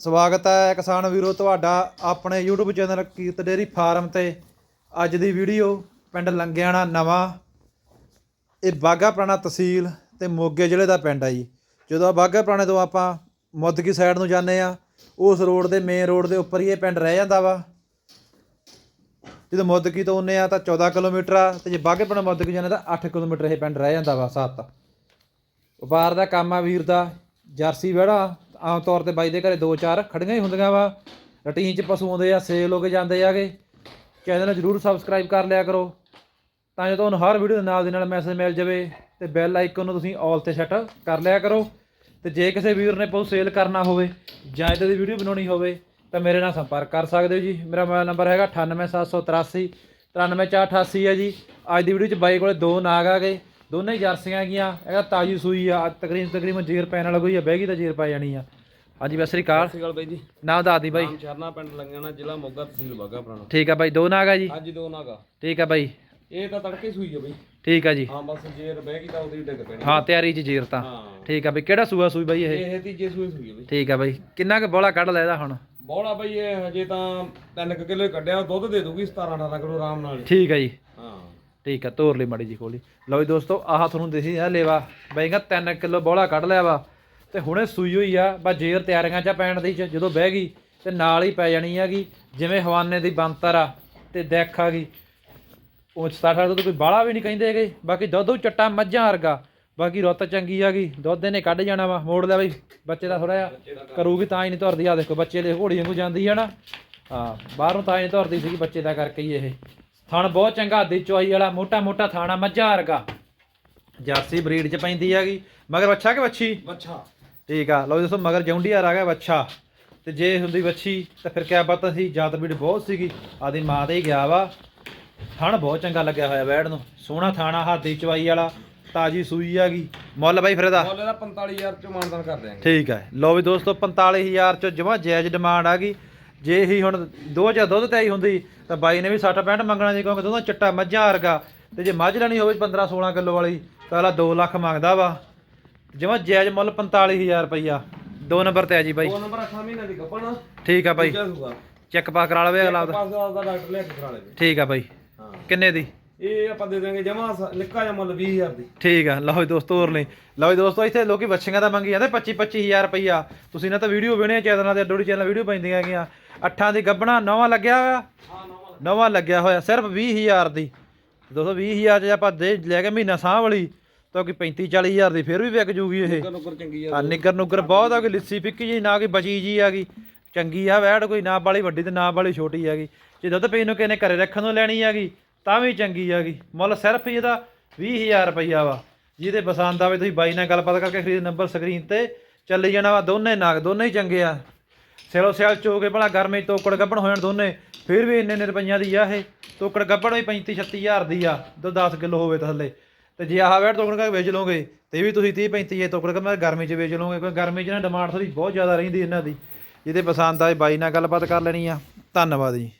ਸਵਾਗਤ ਹੈ ਕਿਸਾਨ ਵੀਰੋ, ਤੁਹਾਡਾ ਆਪਣੇ YouTube channel Kirat dairy farm ਤੇ। ਅੱਜ ਦੀ ਵੀਡੀਓ ਪਿੰਡ ਲੰਗਿਆਣਾ ਨਵਾਂ। ਇਹ ਬਾਗਾ ਪੁਰਾਣਾ ਤਹਿਸੀਲ ਤੇ ਮੋਗੇ ਜ਼ਿਲ੍ਹੇ ਦਾ ਪਿੰਡ ਹੈ ਜੀ। ਜਦੋਂ ਬਾਗਾ ਪੁਰਾਣੇ ਤੋਂ ਆਪਾਂ ਮੁੱਦਕੀ ਸਾਈਡ ਨੂੰ ਜਾਂਦੇ ਆ, ਉਸ ਰੋਡ ਦੇ ਮੇਨ ਰੋਡ ਦੇ ਉੱਪਰ ਹੀ ਇਹ ਪਿੰਡ ਰਹਿ ਜਾਂਦਾ ਵਾ। ਜਦੋਂ ਮੁੱਦਕੀ ਤੋਂ ਆਉਂਦੇ ਆ ਤਾਂ 14 ਕਿਲੋਮੀਟਰ ਆ ਤੇ ਜੇ ਬਾਗੇ ਪੁਰਾਣਾ ਮੁੱਦਕੀ ਜਾਂਦੇ ਤਾਂ 8 ਕਿਲੋਮੀਟਰ ਇਹ ਪਿੰਡ ਰਹਿ ਜਾਂਦਾ ਵਾ ਸੱਤ। ਵਪਾਰ ਦਾ ਕੰਮ ਆ ਵੀਰ ਦਾ, ਜਰਸੀ ਵਿਹੜਾ। ਆਮ ਤੌਰ ਤੇ ਬਾਈ ਦੇ ਘਰੇ ਦੋ ਚਾਰ ਖੜੀਆਂ ਹੀ ਹੁੰਦੀਆਂ ਵਾ। ਰੂਟੀਨ ਚ ਪਸ਼ੂ ਆਉਂਦੇ ਆ, ਸੇਲ ਹੋ ਕੇ ਜਾਂਦੇ ਆਗੇ। ਚੈਨਲ ਨੂੰ ਜਰੂਰ ਸਬਸਕ੍ਰਾਈਬ ਕਰ ਲਿਆ ਕਰੋ। ਤਾਂ ਜੋ ਤੁਹਾਨੂੰ ਹਰ ਵੀਡੀਓ ਦੇ ਨਾਲ ਦੇ ਨਾਲ ਮੈਸੇਜ ਮਿਲ ਜਾਵੇ ਤੇ ਬੈਲ ਆਈਕਨ ਨੂੰ ਤੁਸੀਂ ਆਲ ਤੇ ਸੈੱਟ ਕਰ ਲਿਆ ਕਰੋ। ਤੇ ਜੇ ਕਿਸੇ ਵੀਰ ਨੇ ਪਸ਼ੂ ਸੇਲ ਕਰਨਾ ਹੋਵੇ ਜਾਂ ਇਦਾਂ ਦੀ ਵੀਡੀਓ ਬਣਾਉਣੀ ਹੋਵੇ, ਤਾਂ ਮੇਰੇ ਨਾਲ ਸੰਪਰਕ ਕਰ ਸਕਦੇ ਹੋ ਜੀ। ਮੇਰਾ ਮੋਬਾਈਲ ਨੰਬਰ ਹੈਗਾ 98783 93488 ਹੈ ਜੀ। ਅੱਜ ਦੀ ਵੀਡੀਓ 'ਚ ਬਾਈ ਕੋਲੇ ਦੋ ਨਾਗ ਆ ਗਏ। ਦੋਨੇ ਹੀ ਜਰਸੀਆਂ ਹੈਗੀਆਂ। ਹੈਗਾ ਤਾਜੀ ਸੂਈ ਆ। ਤਕਰੀਬਨ ਤਕਰੀਬਨ ਜੇਰ ਪੈਣ ਵਾਲਾ ਕੋਈ ਆ ਬਹਿ ਗਈ ਤਾਂ ਜੇਰ ਪੈ ਜਾਣੀ ਆ। ਹਾਂਜੀ ਸਤਿ ਸ੍ਰੀ ਅਕਾਲ। ਸ਼੍ਰੀ ਅਕਾਲ ਬਾਈ ਜੀ। ਨਾਮ ਦੱਸ ਦੀ ਬਾਈ। ਚਰਨਾ ਪਿੰਡ ਲੰਗਣਾ ਜ਼ਿਲ੍ਹਾ ਮੋਗਾ ਤਹਿਸੀਲ ਬਾਗਾ ਪੁਰਾਣਾ। ਠੀਕ ਆ ਬਾਈ ਦੋ ਨਾਗ ਆ ਜੀ? ਅੱਜ ਦੋ ਨਾਗਾ ਠੀਕ ਆ ਬਾਈ। ਇਹ ਤਾਂ ਤੜਕੇ ਸੂਈ ਆ ਬਾਈ। ਠੀਕ ਆ ਜੀ। ਹਾਂ ਬਸ ਜੇਰ ਬਹਿ ਗਈ ਤਾਂ ਉਹਦੀ ਡਿੱਗ ਪੈਣੀ। ਹਾਂ ਤਿਆਰੀ 'ਚ ਜੇਰ ਤਾਂ। ਠੀਕ ਆ ਬਈ ਕਿਹੜਾ ਸੂਆ ਸੂਈ ਬਾਈ ਇਹ? ਇਹ ਤੀਜੇ ਸੂਈ ਸੂਈ ਆ ਬਾਈ। ਠੀਕ ਆ ਬਾਈ। ਕਿੰਨਾ ਕੁ ਬੋਲਾ ਕੱਢ ਲੈ ਇਹਦਾ ਹੁਣ? ਬੋਲਾ ਬਾਈ ਇਹ ਹਜੇ ਤਾਂ 3 ਕਿਲੋ ਕੱਢਿਆ ਦੁੱਧ ਦੇ ਦੂਗੀ 17 18 ਕਿਲੋ ਆਰਾਮ ਨਾਲ। ਠੀਕ ਆ ਜੀ। ਠੀਕ ਆ, ਤੋਰ ਲਈ ਮਾੜੀ ਜੀ ਖੋਲੀ। ਲਓ ਜੀ ਦੋਸਤੋ, ਆਹ ਤੁਹਾਨੂੰ ਦਿਸੀ ਆ ਲੇਵਾ। ਬਾਈਗਾ 3 ਕਿਲੋ ਬੋਲਾ ਕੱਢ ਲਿਆ ਵਾ। ਤੇ ਹੁਣੇ ਸੂਈ ਹੋਈ ਆ, ਬਸ ਜੇਰ ਤਿਆਰੀਆਂ ਚ ਪੈਣ ਦੀ, ਚ ਜਦੋਂ ਬਹਿ ਗਈ, ਤੇ ਨਾਲ ਹੀ ਪੈ ਜਾਣੀ ਹੈਗੀ, ਜਿਵੇਂ ਹਵਾਨੇ ਦੀ ਬੰਤਰ ਆ, ਤੇ ਦੇਖ ਆ ਗਈ। ਉਹ 67 ਦੁੱਧ ਕੋਈ ਬਾਲਾ ਵੀ ਨਹੀਂ ਕਹਿੰਦੇ ਹੈਗੇ। ਬਾਕੀ ਦੁੱਧ ਚੱਟਾ ਮੱਝਾਂ ਵਰਗਾ। ਬਾਕੀ ਰੁੱਤ ਚੰਗੀ ਆ ਗਈ ਦੁੱਧ ਇਹਨੇ ਕੱਢ ਜਾਣਾ ਵਾ, ਮੋੜ ਲਿਆ ਬਈ, ਬੱਚੇ ਦਾ ਥੋੜਾ ਜਿਹਾ ਕਰੂਗੀ ਤਾਂ ਹੀ ਨਹੀਂ ਤੁਰਦੀ ਆ ਦੇਖੋ, ਬੱਚੇ ਦੇ ਘੋੜੀ ਵਾਂਗੂ ਜਾਂਦੀ ਹੈ ਨਾ। ਹਾਂ, ਬਾਹਰੋਂ ਤਾਂ ਹੀ ਨਹੀਂ ਤੁਰਦੀ ਸੀਗੀ, ਬੱਚੇ ਦਾ ਕਰਕੇ ਹੀ ਇਹ। ਥਣ ਬਹੁਤ ਚੰਗਾ ਦੀ ਚੁਆਈ ਵਾਲਾ ਮੋਟਾ ਮੋਟਾ ਥਾਣਾ ਮੱਝਾਂ ਵਰਗਾ। ਜਰਸੀ ਬਰੀਡ ਚ ਪੈਂਦੀ ਹੈਗੀ। ਮਗਰ ਬੱਚਾ ਕਿ ਬੱਚੀ ਬੱਚਾ ਠੀਕ ਆ ਲਓ ਦੋਸਤੋ ਮਗਰ ਜੌਂਡੀਆਰ ਆ ਗਿਆ ਬੱਚਾ ਤੇ ਜੇ ਹੁੰਦੀ ਬੱਚੀ ਤਾਂ ਫਿਰ ਕਿਆ ਪਤਾ ਸੀ ਜਾਤ ਬੀੜ ਬਹੁਤ ਸੀਗੀ ਆਦੀ ਮਾਂ ਤੇ ਹੀ ਗਿਆ ਵਾ। ਥਣ ਬਹੁਤ ਚੰਗਾ ਲੱਗਿਆ ਹੋਇਆ ਬੈੜ ਨੂੰ। ਸੋਹਣਾ ਥਾਣਾ ਹਾਦੀ ਚਵਾਈ ਵਾਲਾ ਤਾਜੀ ਸੂਈ ਹੈਗੀ। ਮੁੱਲ ਬਾਈ ਫਿਰ ਇਹਦਾ? ਮੁੱਲ ਇਹਦਾ 45000 ਚ ਮਾਨਦਾਨ ਕਰ ਦਿਆਂਗੇ। ਠੀਕ ਹੈ ਲਓ ਵੀ ਦੋਸਤੋ 45000 ਚ ਜਮਾ ਜਾਇਜ਼ ਡਿਮਾਂਡ ਆ ਗਈ। ਜੇ ਹੀ ਹੁਣ ਦੋ ਜਾਂ ਦੁੱਧ ਤੇ ਆਈ ਹੁੰਦੀ ਤਾਂ ਬਾਈ ਨੇ ਵੀ 60 65 ਮੰਗਣਾ ਸੀ ਕਿਉਂਕਿ ਦੋਨੋਂ ਚਿੱਟਾ ਮੱਝਾਂ ਵਰਗਾ। ਤੇ ਜੇ ਮੱਝ ਲੈਣੀ ਹੋਵੇ 15 16 ਕਿਲੋ ਵਾਲੀ ਤਾਂ ਅਗਲਾ 2 ਲੱਖ ਮੰਗਦਾ ਵਾ। ਜਮਾ ਜਾਇਜ਼ ਮੁੱਲ 45000 ਰੁਪਈਆ। ਦੋ ਨੰਬਰ ਤੇ ਆ ਜੀ ਬਾਈ। ਦੋ ਨੰਬਰ 8 ਮਹੀਨੇ ਦੀ ਗੱਪਣਾ। ਠੀਕ ਆ ਬਾਈ। ਚੈੱਕ ਪਾ ਕਰਾ ਲਵੇ ਅਗਲਾ ਦਾ ਡਾਕਟਰ ਲੈ ਕੇ ਕਰਾ ਲੈ ਠੀਕ ਆ ਬਾਈ। ਕਿੰਨੇ ਦੀ? ਇਹ ਆਪਾਂ ਦੇ ਦਾਂਗੇ ਜਮਾ ਨਿੱਕਾ ਜਿਹਾ ਮੁੱਲ 20000 ਦੀ। ਠੀਕ ਆ ਲਓ ਜੀ ਦੋਸਤੋ ਹੋਰ ਨਹੀਂ ਲਓ ਜੀ ਦੋਸਤੋ ਇੱਥੇ ਲੋਕੀ ਬੱਚੀਆਂ ਦਾ ਮੰਗੀ ਜਾਂਦੇ 25 25000 ਰੁਪਈਆ। ਤੁਸੀਂ ਨਾ ਤਾਂ ਵੀਡੀਓ ਵੇਣੇ ਚੈਨਲਾਂ ਤੇ ਅੱਡੋੜੀ ਚੈਨਲ ਵੀਡੀਓ ਪੈਂਦੀਆਂ ਹੈਗੀਆਂ। ਅੱਠਾਂ ਦੀ ਗੱਬਣਾ ਨਵਾਂ ਲੱਗਿਆ ਹੋਇਆ? ਹਾਂ ਨਵਾਂ ਲੱਗਿਆ ਹੋਇਆ ਸਿਰਫ 20000 ਦੀ। ਦੋਸਤੋ 20000 ਚ ਆਪਾਂ ਦੇ ਲੈ ਕੇ ਮਹੀਨਾ ਸਾਹ ਵਾਲੀ ਤਾਂ ਕਿ 35 40000 ਦੀ ਫਿਰ ਵੀ ਵਿਕ ਜੂਗੀ ਇਹ। ਆ। ਨਿੱਗਰ ਨੁੱਗਰ ਬਹੁਤ ਆ ਕਿ ਲਿੱਸੀ ਫਿੱਕੀ ਜੀ ਨਾ ਕਿ ਬਚੀ ਜੀ ਆ ਗਈ। ਚੰਗੀ ਆ ਵੈੜ ਕੋਈ ਨਾ ਬਾਲੀ ਵੱਡੀ ਤੇ ਨਾ ਬਾਲੀ ਛੋਟੀ ਆ ਗਈ। ਜੇ ਦੁੱਧ ਪੀਣ ਨੂੰ ਕਿਸੇ ਨੇ ਘਰੇ ਰੱਖਣ ਨੂੰ ਲੈਣੀ ਆ ਗਈ ਤਾਂ ਵੀ ਚੰਗੀ ਆ ਗਈ। ਮੁੱਲ ਸਿਰਫ ਹੀ ਇਹਦਾ 20000 ਰੁਪਈਆ ਵਾ ਜਿਹਦੇ ਪਸੰਦ ਆਵੇ ਤੁਸੀਂ ਬਾਈ ਨਾਲ ਗੱਲਬਾਤ ਕਰਕੇ ਖਰੀਦ ਨੰਬਰ ਸਕਰੀਨ ਤੇ ਚੱਲੀ ਜਾਣਾ ਵਾ ਦੋਨੇ ਨਾਗ ਦੋਨੇ ਹੀ ਚੰਗੇ ਆ। ਸਿਰੋ ਸਿਆਲ ਚੋਕੇ ਭਲਾ ਗਰਮੀ 'ਚ ਤੋਕੜ ਗੱਭਣ ਹੋਣ ਦੋਨੇ, ਫਿਰ ਵੀ ਇੰਨੇ ਇੰਨੇ ਰੁਪਈਆਂ ਦੀ ਆ ਇਹ। ਤੋਕੜ ਗੱਭਣ ਵੀ 35 36000 ਦੀ ਆ ਦੋ 10 ਕਿਲੋ ਹੋਵੇ ਥੱਲੇ। ਤੇ ਜੇ ਆਹ ਵੈਟ ਤੋਕੜ ਕਾ ਵੇਚ ਲਓਗੇ, ਤੇ ਵੀ ਤੁਸੀਂ 30 35 ਇਹ ਤੋਕੜ ਕਾ ਗਰਮੀ 'ਚ ਵੇਚ ਲਓਗੇ, ਕਿਉਂਕਿ ਗਰਮੀ 'ਚ ਨਾ ਡਿਮਾਂਡ ਥੋੜੀ ਬਹੁਤ ਜ਼ਿਆਦਾ ਰਹਿੰਦੀ ਇਹਨਾਂ ਦੀ। ਜਿਹਦੇ ਪਸੰਦ ਆਏ ਬਾਈ ਨਾਲ ਗੱਲਬਾਤ ਕਰ ਲੈਣੀ ਆ। ਧੰਨਵਾਦ ਜੀ।